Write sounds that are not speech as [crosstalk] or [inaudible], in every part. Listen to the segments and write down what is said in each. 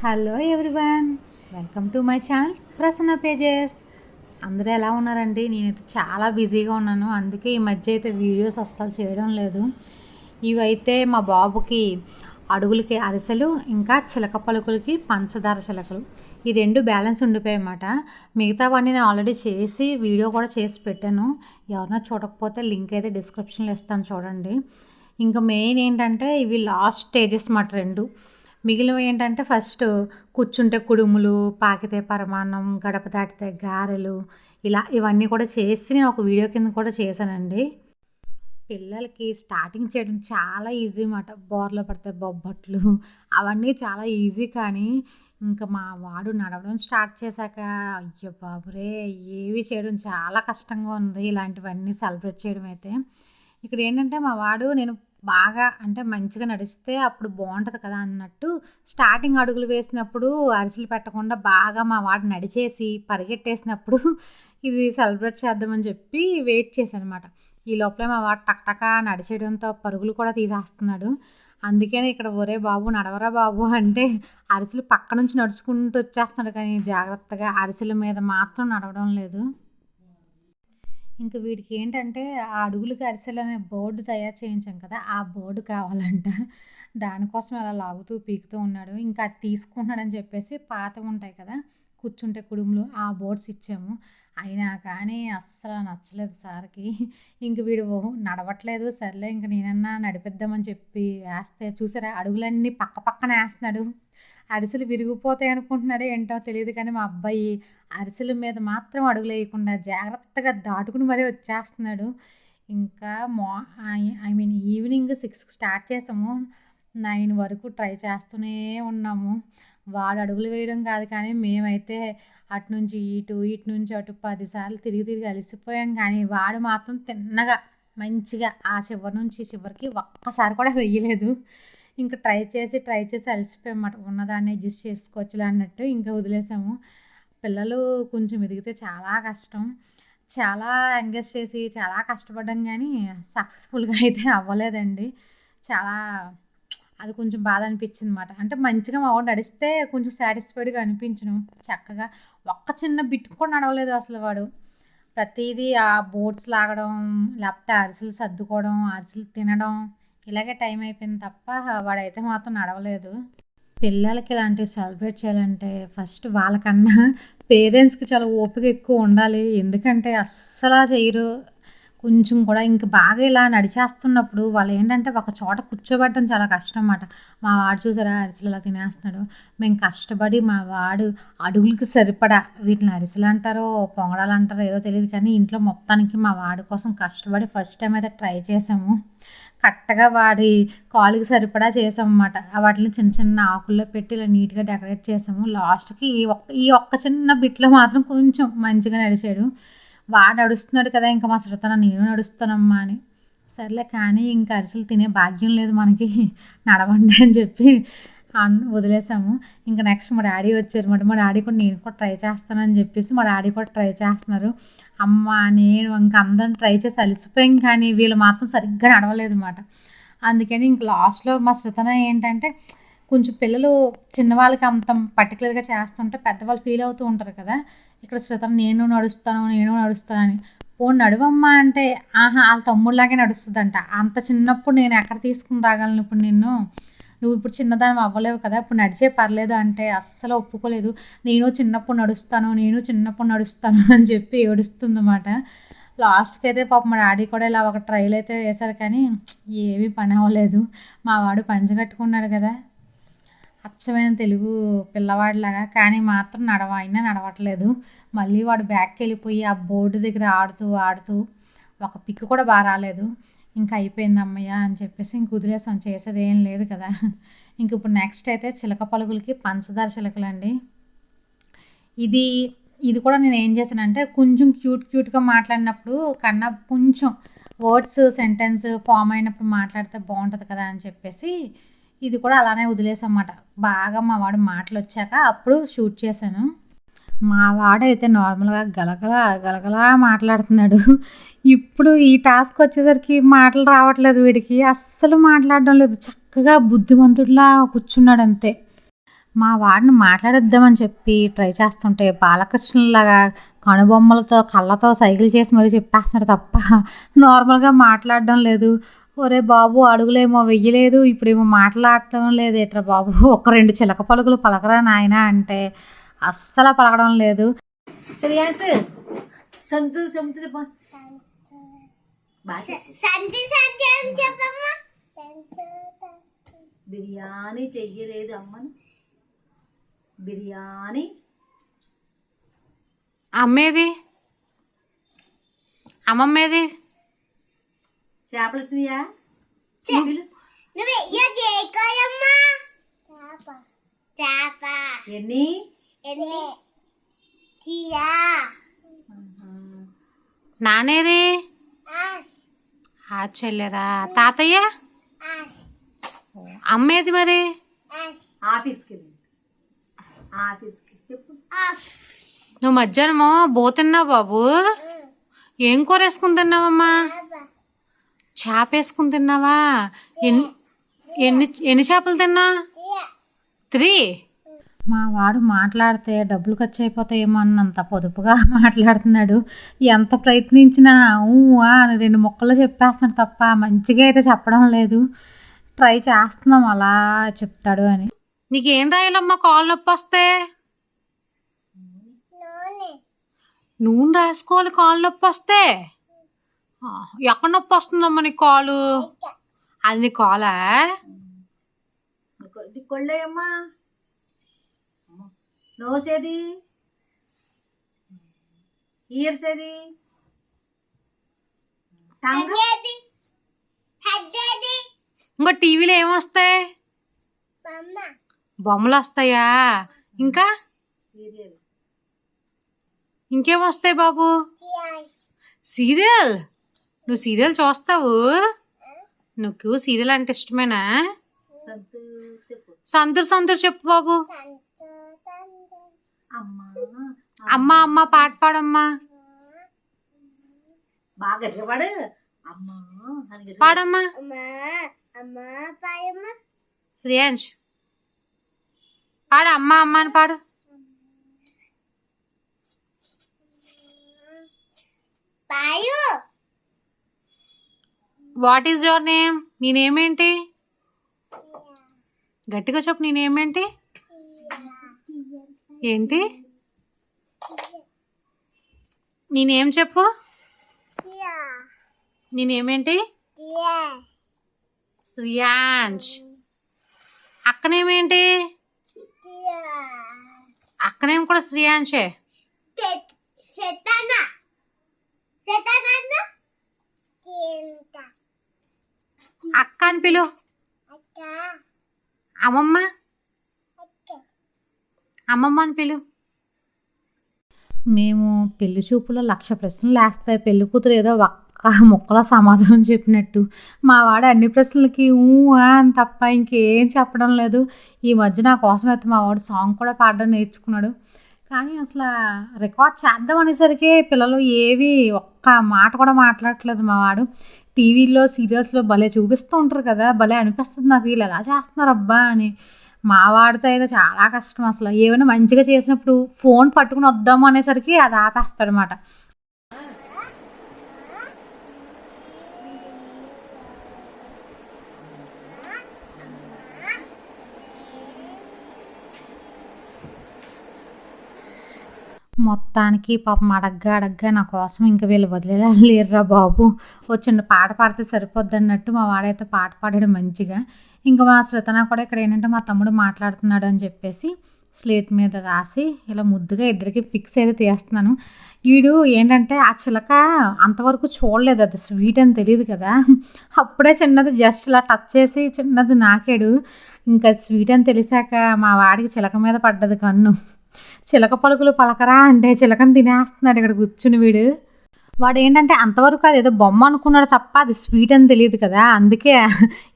Hello everyone welcome to my channel Prasanna pages అందరూ ఎలా ఉన్నారండి? నేనైతే చాలా బిజీగా ఉన్నాను. అందుకే ఈ మధ్య అయితే వీడియోస్ అస్సలు చేయడం లేదు. ఇవైతే మా బాబుకి అడుగులకి అరిసెలు ఇంకా చిలక పలుకులకి పంచదార చిలకలు. ఈ రెండు బ్యాలెన్స్ ఉండిపోయాయన్నమాట మిగతావన్నీ నేను ఆల్రెడీ చేసి వీడియో కూడా చేసి పెట్టాను. ఎవరైనా చూడకపోతే లింక్ అయితే డిస్క్రిప్షన్లో ఇస్తాను చూడండి. ఇంకా మెయిన్ ఏంటంటే ఇవి లాస్ట్ స్టేజెస్ మాట రెండు. మిగిలినవి ఏంటంటే ఫస్ట్ కూర్చుంటే కుడుములు పాకితే పరమాన్నం గడప దాటితే గారెలు ఇలా ఇవన్నీ కూడా చేసి నేను ఒక వీడియో కింద కూడా చేశానండి. పిల్లలకి స్టార్టింగ్ చేయడం చాలా ఈజీ అన్నమాట. బోర్లో పడితే బొబ్బట్లు అవన్నీ చాలా ఈజీ కానీ ఇంకా మా వాడు నడవడం స్టార్ట్ చేశాక అయ్యో బాబురే ఏవి చేయడం చాలా కష్టంగా ఉంది. ఇలాంటివన్నీ సెలబ్రేట్ చేయడం అయితే. ఇక్కడ ఏంటంటే మా వాడు నేను బాగా అంటే మంచిగా నడిస్తే అప్పుడు బాగుంటుంది కదా అన్నట్టు స్టార్టింగ్ అడుగులు వేసినప్పుడు అరిసెలు పెట్టకుండా బాగా మా వాడు నడిచేసి పరిగెట్టేసినప్పుడు ఇది సెలబ్రేట్ చేద్దామని చెప్పి వెయిట్ చేశాను అనమాట ఈ లోపలే మా వాడు టక్టక నడిచేయడంతో పరుగులు కూడా తీసేస్తున్నాడు. అందుకనే ఇక్కడ ఒరే బాబు నడవరా బాబు అంటే అరిసెలు పక్క నుంచి నడుచుకుంటూ వచ్చేస్తున్నాడు కానీ జాగ్రత్తగా అరిసెల మీద మాత్రం నడవడం లేదు. ఇంక వీడికి ఏంటంటే ఆ అడుగులు అరిసెలు అనే బోర్డు తయారు చేయించాం కదా ఆ బోర్డు కావాలంట. దానికోసం అలా లాగుతూ పీకుతూ ఉన్నాడు. ఇంకా అది తీసుకుంటున్నాడని చెప్పేసి పాతవి ఉంటాయి కదా కూర్చుంటే కుడుములు ఆ బోర్డ్స్ ఇచ్చాము. అయినా కానీ అస్సలు నచ్చలేదు సార్కి. ఇంక వీడు నడవట్లేదు సర్లే ఇంక నేనన్నా నడిపిద్దామని చెప్పి వేస్తే చూసారా అడుగులన్నీ పక్క పక్కన వేస్తున్నాడు. అరిసెలు విరిగిపోతాయి అనుకుంటున్నాడో ఏంటో తెలియదు కానీ మా అబ్బాయి అరిసెల మీద మాత్రం అడుగులు వేయకుండా జాగ్రత్తగా దాటుకుని మరీ వచ్చేస్తున్నాడు. ఇంకా మా ఐ మీన్ ఈవినింగ్ సిక్స్కి స్టార్ట్ చేసాము. నైన్ వరకు ట్రై చేస్తూనే ఉన్నాము. వాడు అడుగులు వేయడం కాదు కానీ మేమైతే అటు నుంచి ఇటు ఇటు నుంచి అటు పదిసార్లు తిరిగి తిరిగి అలసిపోయాం కానీ వాడు మాత్రం తిన్నగా మంచిగా ఆ చివరి నుంచి చివరికి ఒక్కసారి కూడా వెయ్యలేదు. ఇంకా ట్రై చేసి ట్రై చేసి అలసిపోయామాట ఉన్నదాన్ని అడ్జస్ట్ చేసుకోవచ్చులే అన్నట్టు ఇంకా వదిలేసాము. పిల్లలు కొంచెం ఎదిగితే చాలా కష్టం. చాలా ఎంగేజ్ చేసి చాలా కష్టపడ్డాం కానీ సక్సెస్ఫుల్గా అయితే అవ్వలేదండి. చాలా అది కొంచెం బాధ అనిపించింది అనమాట అంటే మంచిగా మా వాడు నడిస్తే కొంచెం సాటిస్ఫైడ్గా అనిపించను. చక్కగా ఒక్క చిన్న బిట్ కూడా నడవలేదు అసలు వాడు. ప్రతిదీ ఆ బోట్స్ లాగడం లేకపోతే అరిసెలు సర్దుకోవడం అరిసెలు తినడం ఇలాగే టైం అయిపోయింది తప్ప వాడైతే మాత్రం నడవలేదు. పిల్లలకి ఇలాంటివి సెలబ్రేట్ చేయాలంటే ఫస్ట్ వాళ్ళకన్నా పేరెంట్స్కి చాలా ఓపిక ఎక్కువ ఉండాలి. ఎందుకంటే అస్సలు చేయరు. కొంచెం కూడా ఇంక బాగా ఇలా నడిచేస్తున్నప్పుడు వాళ్ళు ఏంటంటే ఒక చోట కూర్చోబెట్టడం చాలా కష్టం అన్నమాట. మా వాడు చూసారా? అరిసెలు ఇలా తినేస్తున్నాడు? మేము కష్టపడి మా వాడు అడుగులకి సరిపడా వీటిని అరిసెలు అంటారో పొంగడాలు అంటారో ఏదో తెలియదు కానీ ఇంట్లో మొత్తానికి మా వాడి కోసం కష్టపడి ఫస్ట్ టైం అయితే ట్రై చేసాము. కరెక్ట్గా వాడి కాలుకి సరిపడా చేసాం అన్నమాట వాటిని చిన్న చిన్న ఆకుల్లో పెట్టి ఇలా నీట్గా డెకరేట్ చేసాము. లాస్ట్కి ఈ ఒక్క ఈ ఒక్క చిన్న బిట్లో మాత్రం కొంచెం మంచిగా నడిచాడు. వాడు నడుస్తున్నాడు కదా ఇంకా మా శ్రతన నేను నడుస్తానమ్మా అని. సర్లే కానీ ఇంకా అరిసెలు తినే భాగ్యం లేదు మనకి. నడవండి అని చెప్పి వదిలేసాము. ఇంకా నెక్స్ట్ మా డాడీ వచ్చారు మా డాడీ కూడా నేను కూడా ట్రై చేస్తానని చెప్పేసి మా డాడీ కూడా ట్రై చేస్తున్నారు. అమ్మ నేను ఇంకా అందరం ట్రై చేసి అలసిపోయాం కానీ వీళ్ళు మాత్రం సరిగ్గా నడవలేదు అనమాట అందుకని ఇంక లాస్ట్లో మా శ్రతన ఏంటంటే కొంచెం పిల్లలు చిన్నవాళ్ళకి అంత పర్టికులర్గా చేస్తుంటే పెద్దవాళ్ళు ఫీల్ అవుతూ ఉంటారు కదా. ఇక్కడ శ్రతన నేను నడుస్తాను నేను నడుస్తాను ఓ నడువమ్మా అంటే ఆహా వాళ్ళ తమ్ముళ్ళలాగే నడుస్తుందంట. అంత చిన్నప్పుడు నేను ఎక్కడ తీసుకుని రాగలను ఇప్పుడు నిన్ను? నువ్వు ఇప్పుడు చిన్నదానం అవ్వలేవు కదా ఇప్పుడు నడిచే పర్లేదు అంటే అస్సలు ఒప్పుకోలేదు. నేను చిన్నప్పుడు నడుస్తాను నేను చిన్నప్పుడు నడుస్తాను అని చెప్పి ఏడుస్తుందన్నమాట. లాస్ట్కి అయితే పాప మా డాడీ కూడా ఇలా ఒక ట్రైల్ అయితే వేశారు కానీ ఏమీ పని అవ్వలేదు. మా వాడు పంచ కట్టుకున్నాడు కదా. అచ్చమైన తెలుగు పిల్లవాడిలాగా కానీ మాత్రం నడవ అయినా నడవట్లేదు. మళ్ళీ వాడు బ్యాక్కి వెళ్ళిపోయి ఆ బోర్డు దగ్గర ఆడుతూ ఆడుతూ ఒక పిక్ కూడా బాగా రాలేదు. ఇంకా అయిపోయింది అమ్మయ్య అని చెప్పేసి ఇంక వదిలేసాం. చేసేది ఏం లేదు కదా. ఇంక ఇప్పుడు నెక్స్ట్ అయితే చిలక పలుకులకి పంచదార చిలకలు అండి ఇది ఇది కూడా నేను ఏం చేశానంటే కొంచెం క్యూట్ క్యూట్గా మాట్లాడినప్పుడు కన్నా కొంచెం వర్డ్స్ సెంటెన్స్ ఫామ్ అయినప్పుడు మాట్లాడితే బాగుంటుంది కదా అని చెప్పేసి ఇది కూడా అలానే వదిలేసాం అన్నమాట. బాగా మా వాడు మాటలు వచ్చాక అప్పుడు షూట్ చేశాను. మా వాడైతే నార్మల్గా గలగల గలగలా మాట్లాడుతున్నాడు. ఇప్పుడు ఈ టాస్క్ వచ్చేసరికి మాటలు రావట్లేదు వీడికి. అస్సలు మాట్లాడడం లేదు. చక్కగా బుద్ధిమంతుడిలా కూర్చున్నాడు అంతే మా వాడిని మాట్లాడిద్దామని చెప్పి ట్రై చేస్తుంటే బాలకృష్ణలాగా కనుబొమ్మలతో కళ్ళతో సైకిల్ చేసి మరీ చెప్పేస్తున్నాడు తప్ప నార్మల్గా మాట్లాడడం లేదు. ఒరే బాబు అడుగులేమో వెయ్యలేదు. ఇప్పుడేమో మాట్లాడటం లేదు ఎట్రా బాబు. ఒక రెండు చిలక పలుకులు పలకరా నాయన అంటే అస్సలు పలకడం లేదు బిర్యానీ చెయ్యలేదు అమ్మని బిర్యానీ అమ్మేది అమ్మమ్మేది చేపలు తినియా నువ్వు ఇయ్య చేయకోయమ్మా చేప చేప ఎన్ని ఆ చెల్లెరా. తాతయ్య? ఆస్. అమ్మేది మరి? ఆఫీస్కి ఆఫీస్కి. చెప్పు. నువ్వు మధ్యాహ్నమో? బో తిన్నావు బాబు? ఏం కూర వేసుకుని తిన్నావమ్మా? చేప. వేసుకుని తిన్నావా? ఎన్ని ఎన్ని ఎన్ని చేపలు తిన్నా? త్రీ? మా వాడు మాట్లాడితే డబ్బులు ఖర్చు అయిపోతాయేమో అన్నంత పొదుపుగా [laughs] మాట్లాడుతున్నాడు. ఎంత ప్రయత్నించినా ఊ ఆ అని రెండు ముక్కలు చెప్పేస్తున్నాడు తప్ప మంచిగా అయితే చెప్పడం లేదు. ట్రై చేస్తున్నాం అలా చెప్తాడు అని. నీకేం రాయాలమ్మా కాళ్ళు నొప్పి వస్తే? నూనె. నూనె రాసుకోవాలి కాళ్ళు నొప్పి వస్తే? ఆ, ఎక్కడ నొప్పి వస్తుందమ్మా నీ కాలు? అది నీ కాలా? కొళ్ళేయమ్మా నోసేది? ఇయర్స్ ఏది టంగ్ ఇంకా టీవీలో ఏమొస్తాయి? బొమ్మ. బొమ్మలు వస్తాయా ఇంకా? సీరియల్. ఇంకేం వస్తాయి బాబు? సీరియల్. నువ్వు సీరియల్ చూస్తావు? నువ్వు సీరియల్ అంటే ఇష్టమేనా? సంతూర్ సంతూర్ చెప్పు బాబు. అమ్మ అమ్మ పాట పాడమ్మా. బాగా గట్టిగా పాడు అమ్మా అని గట్టిగా పాడమ్మా. అమ్మా అమ్మా పాయమ్మ శ్రేయాంష్ పాడు అమ్మ అమ్మ అని పాడు. పాయు. వాట్ ఈజ్ యువర్ నేమ్ నీ నేమ్ ఏంటి? గట్టిగా చెప్పు నీ నేమ్ ఏంటి? ఏంటి? నీ నేమ్ చెప్పు? చియా నీ నేమ్ ఏంటి చియా శ్రియాంష్ అక్కనేమేంటి అక్కనేం కూడా తింటా అక్క అని పిలు. అమ్మమ్మ? అమ్మమ్మ అని పిలు. మేము పెళ్ళి చూపులో లక్ష ప్రశ్నలు వేస్తాయి పెళ్ళి కూతురు ఏదో ఒక్క ముక్కలో సమాధానం చెప్పినట్టు. మా వాడు అన్ని ప్రశ్నలకి ఊ అని తప్ప ఇంకేం చెప్పడం లేదు. ఈ మధ్య నా కోసం అయితే మా వాడు సాంగ్ కూడా పాడడం నేర్చుకున్నాడు. కానీ అసలు రికార్డ్ చేద్దాం అనేసరికి పిల్లలు ఏవి ఒక్క మాట కూడా మాట్లాడట్లేదు మా వాడు. టీవీలో సీరియల్స్లో భలే చూపిస్తూ ఉంటారు కదా భలే అనిపిస్తుంది నాకు. వీళ్ళు ఎలా చేస్తున్నారు అబ్బా అని. మా వాడితో అయితే చాలా కష్టం అసలు. ఏమైనా మంచిగా చేసినప్పుడు ఫోన్ పట్టుకుని వద్దాము అనేసరికి అది ఆపేస్తాడనమాట మొత్తానికి పాపం అడగ్గా అడగ్గా నా కోసం ఇంకా వీళ్ళు వదిలేలా లేరురా బాబు. వచ్చిన పాట పాడితే సరిపోద్ది అన్నట్టు మా వాడైతే పాట పాడాడు మంచిగా. ఇంకా మా శ్రతన కూడా ఇక్కడ ఏంటంటే మా తమ్ముడు మాట్లాడుతున్నాడు అని చెప్పేసి స్లేట్ మీద రాసి ఇలా ముద్దుగా ఇద్దరికి పిక్స్ అయితే తీస్తున్నాను. వీడు ఏంటంటే ఆ చిలక అంతవరకు చూడలేదు అది స్వీట్ అని తెలియదు కదా. అప్పుడే చిన్నది జస్ట్ ఇలా టచ్ చేసి చిన్నది నాకాడు. ఇంకా స్వీట్ అని తెలిసాక మా వాడికి చిలక మీద పడ్డది కన్ను. చిలక పలుకులు పలకరా అంటే చిలకని తినేస్తున్నాడు ఇక్కడ కూర్చుని వీడు. వాడు ఏంటంటే అంతవరకు అది ఏదో బొమ్మ అనుకున్నాడు తప్ప అది స్వీట్ అని తెలియదు కదా. అందుకే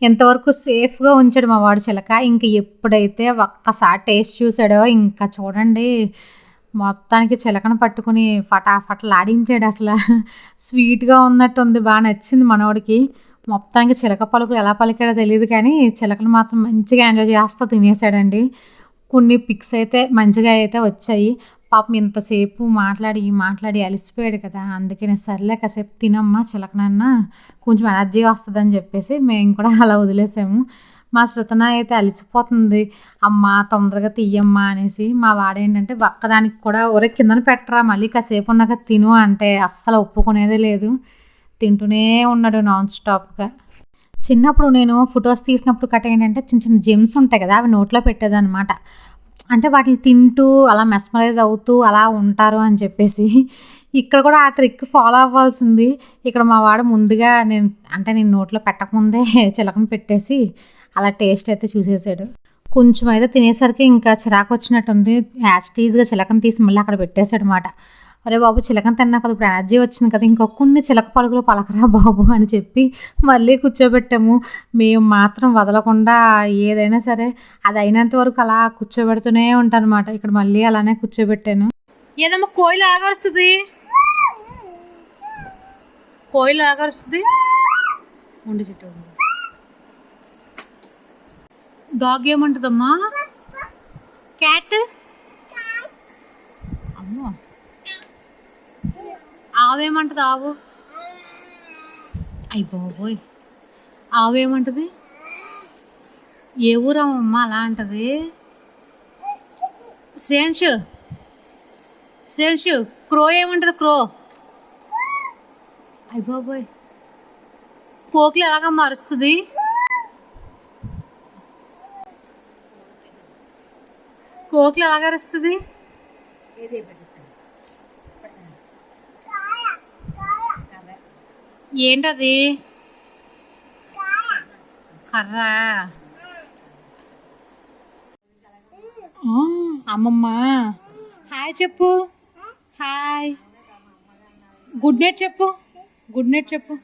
ఎంతవరకు సేఫ్గా ఉంచాడు మా వాడు చిలక. ఇంక ఎప్పుడైతే ఒక్కసారి టేస్ట్ చూసాడో ఇంకా చూడండి మొత్తానికి చిలకను పట్టుకుని ఫటాఫటలాడించాడు అసలు. స్వీట్గా ఉన్నట్టు ఉంది బాగా నచ్చింది మనోడికి. మొత్తానికి చిలక పలుకులు ఎలా పలికాడో తెలియదు కానీ చిలకను మాత్రం మంచిగా ఎంజాయ్ చేస్తూ తినేసాడండి. కొన్ని పిక్స్ అయితే మంచిగా అయితే వచ్చాయి. పాపం ఇంతసేపు మాట్లాడి మాట్లాడి అలసిపోయాడు కదా. అందుకనే సర్లే కాసేపు తినమ్మా చిలకనన్న. కొంచెం ఎనర్జీగా వస్తుందని చెప్పేసి మేము కూడా అలా వదిలేసాము. మా శృతన అయితే అలసిపోతుంది. అమ్మ తొందరగా తీయమ్మా అనేసి మా వాడేంటంటే ఒక్కదానికి కూడా ఒరే కిందన పెట్టరా మళ్ళీ కాసేపు ఉన్నాక తిను అంటే అస్సలు ఒప్పుకునేదే లేదు. తింటూనే ఉన్నాడు నాన్ స్టాప్గా. చిన్నప్పుడు నేను ఫొటోస్ తీసినప్పుడు కట్ట ఏంటంటే చిన్న చిన్న జెమ్స్ ఉంటాయి కదా అవి నోట్లో పెట్టేదన్నమాట. అంటే వాటిని తింటూ అలా మెస్మరైజ్ అవుతూ అలా ఉంటారు అని చెప్పేసి. ఇక్కడ కూడా ఆ ట్రిక్ ఫాలో అవ్వాల్సింది. ఇక్కడ మా వాడు ముందుగా నేను అంటే నేను నోట్లో పెట్టకముందే [laughs] చిలకను పెట్టేసి అలా టేస్ట్ అయితే చూసేసాడు. కొంచెం అయితే తినేసరికి ఇంకా చిరాకు వచ్చినట్టుంది. యాస్టీజ్గా చిలకను తీసి మళ్ళీ అక్కడ పెట్టేశాడు అనమాట అరే బాబు చిలకన తిన్నా కదా ఇప్పుడు ఎనర్జీ వచ్చింది కదా ఇంకొన్ని చిలక పలుకులు పలకరా బాబు అని చెప్పి మళ్ళీ కూర్చోబెట్టాము. మేము మాత్రం వదలకుండా ఏదైనా సరే అది అయినంత వరకు అలా కూర్చోబెడుతూనే ఉంటాను అనమాట ఇక్కడ మళ్ళీ అలానే కూర్చోబెట్టాను. ఏదమ్మా కోయిలు ఆగరుస్తుంది కోయిలు ఆగరుస్తుంది ఉండి చుట్టూ డాగ్ ఏమంటుందమ్మా క్యాట్ అమ్మో ఆవేమంటది ఆవు? అయ్యి బాబోయ్. ఏమంటది? ఏ ఊరమ్మ అలా అంటది? సేన్షు. సేన్షు క్రో ఏమంటది క్రో? అయ్యి బాబోయ్. కోకిలు ఎలాగ అరుస్తుంది కోకిలు ఎలాగ అరుస్తుంది? ఏంటది? కర్ర? అమ్మమ్మ. హాయ్ చెప్పు. హాయ్. గుడ్ నైట్ చెప్పు. గుడ్ నైట్ చెప్పు.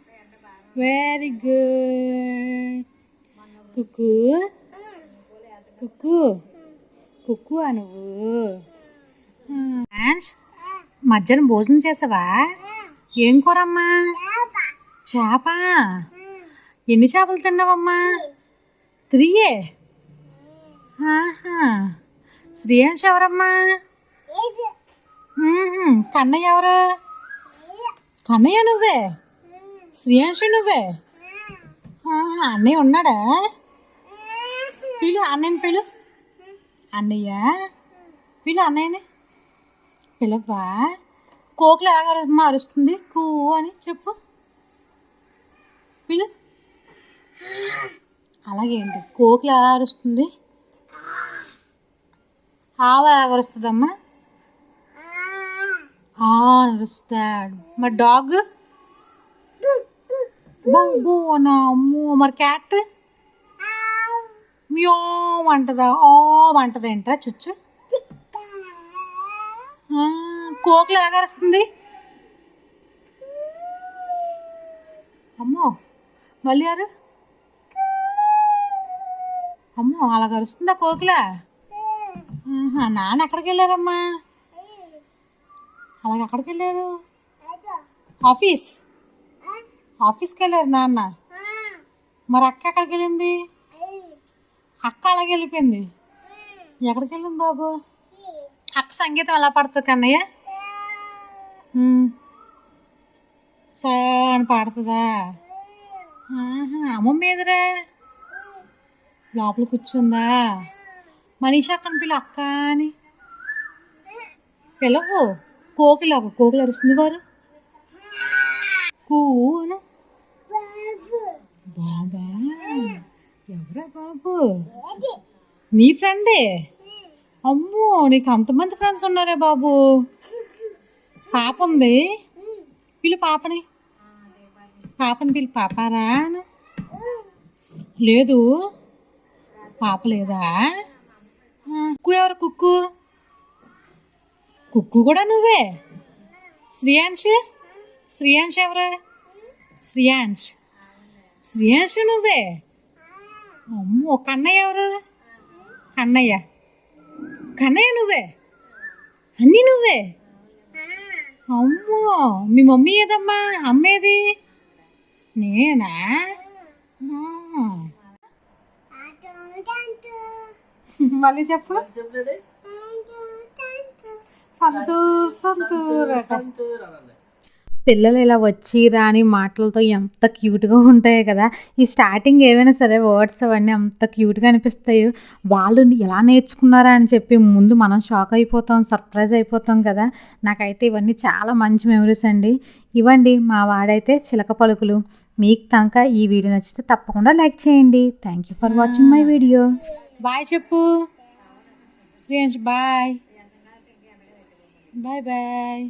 Very good. కుక్కు. కుక్కు. కుక్కు అనువు. నువ్వు ఫ్రెండ్స్ మధ్యాహ్నం భోజనం చేసావా? ఏం కూరమ్మా? చేప? ఎన్ని చేపలు తిన్నావమ్మా? త్రీయే? ఆహా. ఎవరమ్మా? కన్నయ్య ఎవరు? కన్నయ్య నువ్వే? శ్రీయాంష్ నువ్వే? అన్నయ్య ఉన్నాడా? పిలు అన్నయ్యని పిలు. అన్నయ్య? పిలు అన్నయ్యని. పిలవ్వా? కోకిల ఎలాగ అరుస్తుంది? కూ అని చెప్పు. పిలు అలాగేంటి? కోకిలు ఎలా అరుస్తుంది? ఆవ ఎలాగ అరుస్తుందమ్మా? ఆ అరుస్తాడు. మరి డాగ్? బో నా అమ్మో. మరి క్యాట్? మ్యో అంటదా? ఓ అంటదా ఏంట్రా చుచ్చు కోకిలు ఎలా ఎలాగ అరుస్తుంది? అమ్మో. మళ్ళీ అరు అమ్మో అలాగ అరుస్తుందా కోకిల? నాన్న ఎక్కడికి వెళ్ళారమ్మా? అలాగ ఎక్కడికి వెళ్ళారు? ఆఫీస్? ఆఫీస్కి వెళ్ళారు నాన్న. మరి అక్క ఎక్కడికి వెళ్ళింది? అక్క అలాగే వెళ్ళిపోయింది. ఎక్కడికి వెళ్ళింది బాబు? అక్క సంగీతం ఎలా పడుతుంది కన్నయ్య. సా అని పాడుతుందా? ఆహా, మీదరే లోపల కూర్చుందా? మనీషా అక్కని పిల్ల అక్క అని. పిలవు కోకిల కోకిలు అరుస్తుంది గారు కూను. బాబా ఎవరా బాబు? నీ ఫ్రెండే? అమ్మో నీకు అంతమంది ఫ్రెండ్స్ ఉన్నారే బాబు. పాప ఉంది. వీళ్ళు పాపని. పాపని పిలి పాపారా? లేదు. పాప లేదా కుక్కు ఎవరు కుక్కు? కుక్కు కూడా నువ్వే? శ్రియాంష్ శ్రియాంష్ ఎవరు? శ్రియాంష్ శ్రీయాంష్ నువ్వే? అమ్మో కన్నయ్య ఎవరు? కన్నయ్య. కన్నయ్య నువ్వే? అన్నీ నువ్వే? అమ్మో మీ మమ్మీ ఏదమ్మా? అమ్మేది? నేనా? ఆ. మళ్ళీ చెప్పు. సంతూర్ సంతూర్. పిల్లలు ఇలా వచ్చి రాని మాటలతో ఎంత క్యూట్గా ఉంటాయి కదా. ఈ స్టార్టింగ్ ఏవైనా సరే వర్డ్స్ అవన్నీ అంత క్యూట్గా అనిపిస్తాయి. వాళ్ళు ఎలా నేర్చుకున్నారా అని చెప్పి ముందు మనం షాక్ అయిపోతాం సర్ప్రైజ్ అయిపోతాం కదా. నాకైతే ఇవన్నీ చాలా మంచి మెమరీస్ అండి. ఇవ్వండి మా వాడైతే చిలక పలుకులు. మీకు కనుక ఈ వీడియో నచ్చితే తప్పకుండా లైక్ చేయండి. Thank you for watching my video bye చెప్పు శ్రీయాంష్ బాయ్ బాయ్ బాయ్